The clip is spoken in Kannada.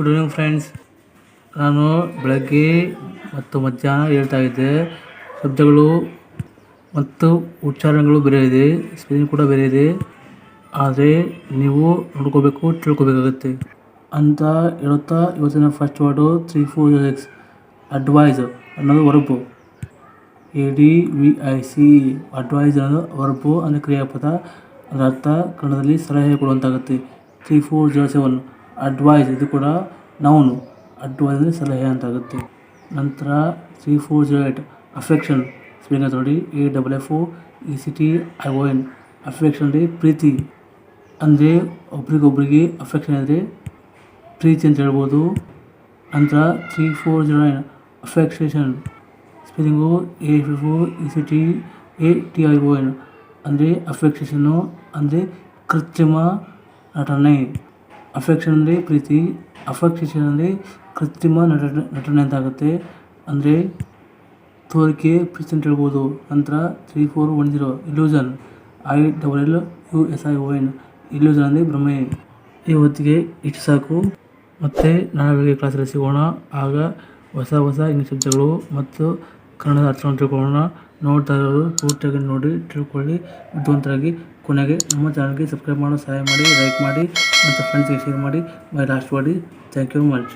ಗುಡ್ ಈವ್ನಿಂಗ್ ಫ್ರೆಂಡ್ಸ್ ನಾನು ಬೆಳಗ್ಗೆ ಮತ್ತು ಮಧ್ಯಾಹ್ನ ಹೇಳ್ತಾ ಇದ್ದೆ. ಶಬ್ದಗಳು ಮತ್ತು ಉಚ್ಚಾರಣೆಗಳು ಬೇರೆ ಇದೆ, ಸ್ಪೆಲ್ಲಿಂಗ್ ಕೂಡ ಬೇರೆ ಇದೆ. ಆದರೆ ನೀವು ನೋಡ್ಕೋಬೇಕು, ತಿಳ್ಕೊಬೇಕಾಗತ್ತೆ. ಅಂತ ಹೇಳುತ್ತಾ ಇವತ್ತಿನ first word three four X advice ಅನ್ನೋದು verb A D V I C advice ಅನ್ನೋದು ವರ್ಬು ಅಂದರೆ ಕ್ರಿಯಾಪದ. ಅದರ ಅರ್ಥ ಕನ್ನಡದಲ್ಲಿ ಸಲಹೆ ಕೊಡುವಂತಾಗುತ್ತೆ. Three four zero seven advice ಇದು ಕೂಡ ನೌನು ಅಡ್ವೈಸ್ ಅಂದರೆ ಸಲಹೆ ಅಂತಾಗುತ್ತೆ. ನಂತರ three four zero eight affection spelling ಅಂತ ನೋಡಿ A double F O E C T I O N affection ಅಂದರೆ ಪ್ರೀತಿ. ಅಂದರೆ ಒಬ್ರಿಗೊಬ್ರಿಗೆ ಅಫೆಕ್ಷನ್ ಅಂದರೆ ಪ್ರೀತಿ ಅಂತ ಹೇಳ್ಬೋದು. ನಂತರ three four zero nine affectation spelling A F O E C T A T I O N ಅಂದರೆ ಅಫೆಕ್ಷೇಷನ್ನು ಅಂದರೆ ಕೃತ್ರಿಮ ನಟನೆ. ಅಫೆಕ್ಷನ್ ಅಂದರೆ ಪ್ರೀತಿ ಅಫೆಕ್ಷನ್ ಅಂದರೆ ಕೃತ್ರಿಮ ನಟ ನಟನೆ ಅಂತಾಗುತ್ತೆ ಅಂದರೆ ತೋರಿಕೆ ಪ್ರೀತಿ ಅಂತ ಹೇಳ್ಬೋದು. ನಂತರ three four one zero illusion I double L U S I O N illusion ಅಂದರೆ ಭ್ರಮೆ. ಈ ಹೊತ್ತಿಗೆ ಇಷ್ಟು ಸಾಕು. ಮತ್ತೆ ನಾಳೆ ಬೆಳಗ್ಗೆ ಕ್ಲಾಸಲ್ಲಿ ಸಿಗೋಣ. ಆಗ ಹೊಸ ಹೊಸ ಇಂಗ್ಲೀಷ್ ಶಬ್ದಗಳು ಮತ್ತು ಕನ್ನಡದ ಅರ್ಥವನ್ನು ತಿಳ್ಕೊಳ್ಳೋಣ ನೋಡ್ತಾ ಇರೋರು ಪೂರ್ತಿಯಾಗಿ ನೋಡಿ ತಿಳ್ಕೊಳ್ಳಿ. ಬುದ್ಧಿವಂತರಾಗಿ ಕೊನೆಗೆ ನಮ್ಮ ಚಾನಲ್ಗೆ ಸಬ್ಸ್ಕ್ರೈಬ್ ಮಾಡೋ, ಸಹಾಯ ಮಾಡಿ ಲೈಕ್ ಮಾಡಿ, ಮತ್ತು ಫ್ರೆಂಡ್ಸ್ಗೆ ಶೇರ್ ಮಾಡಿ. ಮೈ ಲಾಸ್ಟ್ ಮಾಡಿ ಥ್ಯಾಂಕ್ ಯು ಮಚ್